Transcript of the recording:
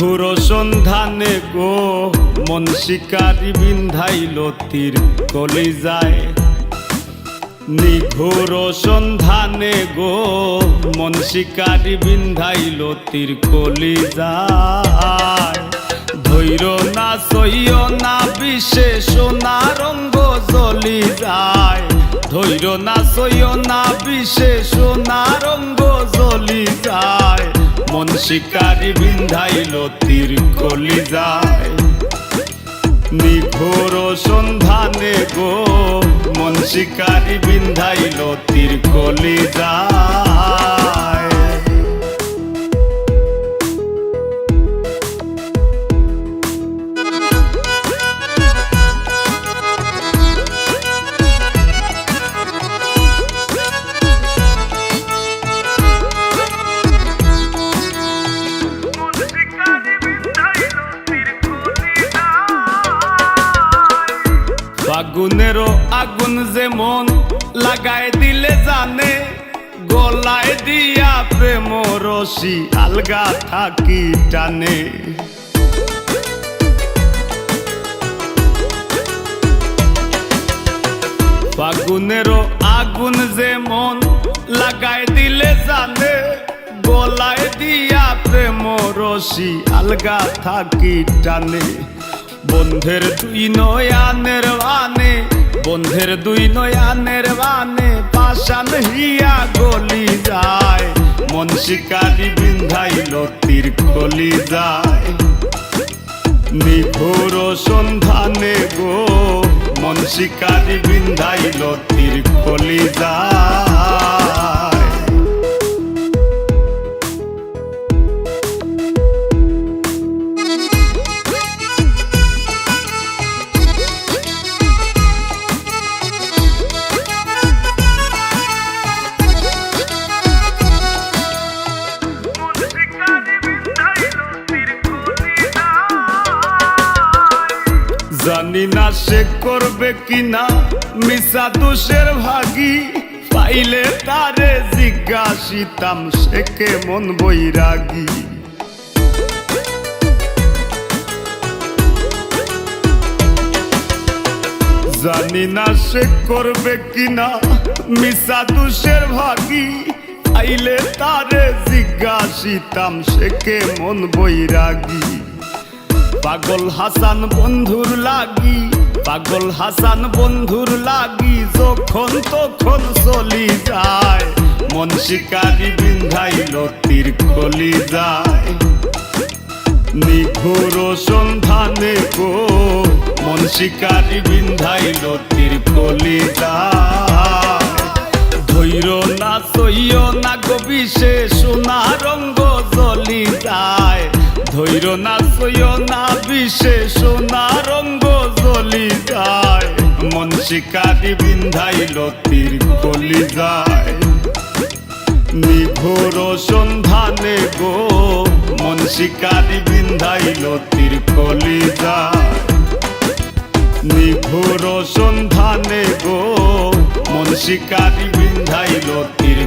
নিঘুর সন্ধানে গো, মন শিকারি বিন্ধাইল তীর কলি যায়। নিঘুর সন্ধানে গো, মন শিকারি বিন্ধাইল তীর কলি যায়। ধৈর না সইয় না, বিশেষ না, রঙ্গ জ্বলি যায়। ধৈর না সইয় না, বিশেষ না, রঙ্গ জ্বলি যায় মন শিকারি বিন্ধাইল তীর কলি যায়। নিঘোর সন্ধানে গো মন শিকারি বিন্ধাইল তীর কলি যায় ফাগুনেরও আগুন যেমন লাগায় দিলে জানে, গলায় দিয়া প্রেম রশি আলগা থাকি টানে। ফাগুনেরও আগুন যেমন লাগায় দিলে জানে, গলায় দিয়া প্রেম রশি আলগা থাকি টানে। বন্ধের দুই নয়ানের বন্ধের দুই নয়ানের বানে পাশান হিয়া গলি যায়। মন শিকারি বিন্ধাইল তীর খলি যায়। নিভোর সন্ধানে গো, মন শিকারি বিন্ধাইল তীর খলি যায়। জানি না সে করবে কিনা। মিশা দোষের ভাগি। পাইলে তারে জিজ্ঞাসিতাম, সে কেমন বৈরাগী। জানি না সে করবে কিনা। মিশা দোষের ভাগি। পাইলে তারে জিজ্ঞাসিতাম, সে কেমন বৈরাগী। পাগল হাসান বন্ধুর লাগি, পাগল হাসান বন্ধুর লাগি, যখন তখন চলি যায়। মন শিকারি বিন্ধাইল তীর কলি যায়। নিঘোর সন্ধানে গো, মন শিকারি বিন্ধাইল তীর কলি যায়। ধৈর না, সইয় না, বিশেষ না, রঙ্গ জ্বলি যায়। মন শিকারি বিন্ধাইল তীর কলি যায়। নিঘোর সন্ধানে গো, মন শিকারি বিন্ধাইল তীর কলি যায়। সন্ধানে গো, মন শিকারি বিন্ধাইল তীর